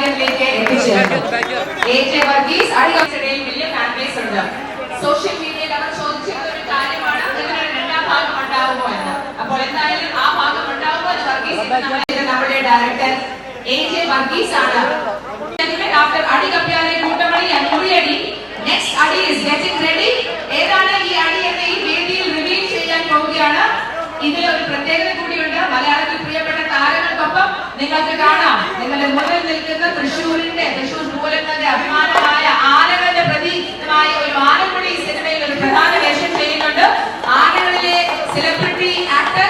സംവിധായകനിലേക്ക് എത്തിച്ചേർന്നു. ജെ വർഗീസ് അടികൾക്കിടയിൽ വലിയ fan base ഉണ്ട്. സോഷ്യൽ മീഡിയയിൽ അവർ ചോദിച്ചിരുന്ന ഒരു കാര്യമാണ് ഇതിനൊരു രണ്ടാം ഭാഗം ഉണ്ടാവുമോ എന്ന്. അപ്പോൾ എന്തായാലും ആ ഭാഗം ഉണ്ടാവുമോ എന്ന് നമ്മുടെ ഡയറക്ടർ എ ജെ വർഗീസ് ആണ്. ആഫ്റ്റർ അടി കപ്പ്യാലെ കൂട്ടമണി അടി നെക്സ്റ്റ് അടി ഗെറ്റിംഗ് റെഡി ഏതാണ് ഈ അടി എന്ന് ഈ വേദിയിൽ റിവീൽ ചെയ്യാൻ പോവുകയാണ്. ഇതിൽ ഒരു പ്രത്യേകത കൂടിയുണ്ട്. മലയാളത്തിൽ പ്രിയപ്പെട്ട താരങ്ങൾക്കൊപ്പം നിങ്ങൾക്ക് കാണാം. നിങ്ങളുടെ മുന്നിൽ നിൽക്കുന്ന തൃശ്ശൂരിന്റെ തൃശ്ശൂർ പൂരങ്ങളുടെ അഭിമാനമായ ആനകളുടെ പ്രതീകമായ ഒരു ആനക്കുടി സിനിമയിൽ ഒരു പ്രധാന വേഷം ചെയ്യുന്നുണ്ട്. ആനകളിലെ സെലിബ്രിറ്റി ആക്ടർ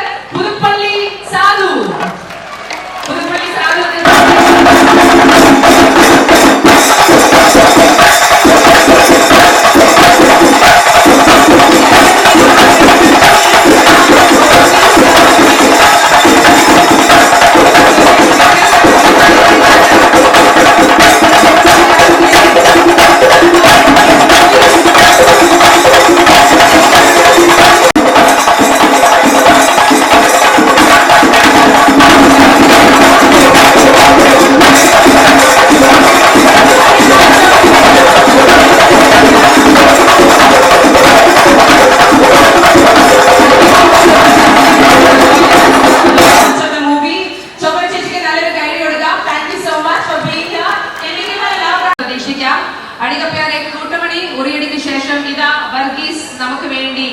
പ്രതീക്ഷിക്കാം. അടികപ്പേറെ കൂട്ടമണി ഉറിയടിക്ക് ശേഷം ഇതാ വർഗീസ് നമുക്ക് വേണ്ടി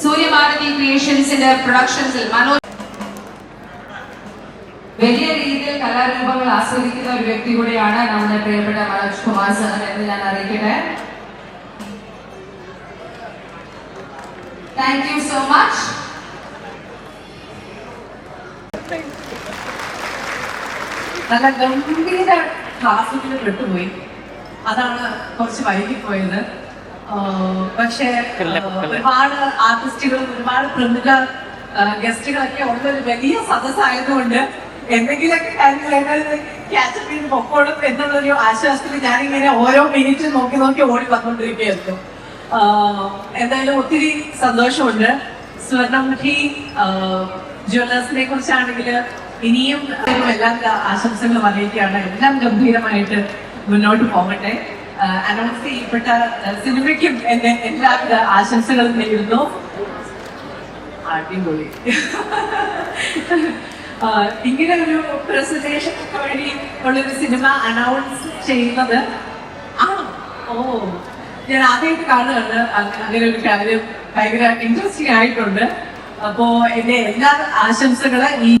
സൂര്യഭാരതി ക്രിയേഷൻസിന്റെ പ്രൊഡക്ഷൻസിൽ മനോജ് വലിയ രീതിയിൽ കലാരൂപങ്ങൾ ആസ്വദിക്കുന്ന ഒരു വ്യക്തി കൂടിയാണ് നമ്മുടെ പ്രിയപ്പെട്ട മനോജ് കുമാർ സാർ എന്ന് ഞാൻ അറിയിക്കട്ടെ താങ്ക് യു സോ മച്ച് നല്ല ഗംഭീര ക്ലാസ്സിൽ പെട്ടുപോയി അതാണ് കുറച്ച് വൈകിപ്പോയത്. പോയത് പക്ഷേ ഒരുപാട് ആർട്ടിസ്റ്റുകളും ഒരുപാട് പ്രമുഖ ഗസ്റ്റുകളൊക്കെ ഉള്ള ഒരു വലിയ സദസ്സായതുകൊണ്ട് എന്തെങ്കിലുമൊക്കെ കാര്യങ്ങൾ ക്യാച്ചപ്പ് ചെയ്ത് പൊക്കോളും എന്നുള്ളൊരു ആശ്വാസത്തിൽ ഞാനിങ്ങനെ ഓരോ മിനിറ്റും നോക്കി നോക്കി ഓടി വന്നുകൊണ്ടിരിക്കുകയായിരുന്നു. എന്തായാലും ഒത്തിരി സന്തോഷമുണ്ട്. സ്വർണമുഖി ജ്വല്ലേഴ്സിനെ കുറിച്ചാണെങ്കിൽ ഇനിയും എല്ലാം ആശംസകളും അറിയിക്കുകയാണ്. എല്ലാം ഗംഭീരമായിട്ട് മുന്നോട്ട് പോകട്ടെ. അനൗൺസ് ചെയ്യപ്പെട്ട ആ, സിനിമയ്ക്കും എന്റെ എല്ലാ ആശംസകളും നേരുന്നു. അടിപൊളി. ആ, ഇങ്ങനെ ഒരു പ്രസന്റേഷൻ വഴി ഉള്ളൊരു സിനിമ അനൗൺസ് ചെയ്യുന്നത്. ആണോ ഓ. ഞാൻ ആദ്യമായിട്ട് കാണുകയാണ്. അങ്ങനെ ഒരു കാര്യം ഭയങ്കര ഇൻട്രസ്റ്റിംഗ് ആയിട്ടുണ്ട്. അപ്പോ എന്റെ എല്ലാ ആശംസകളെ ഈ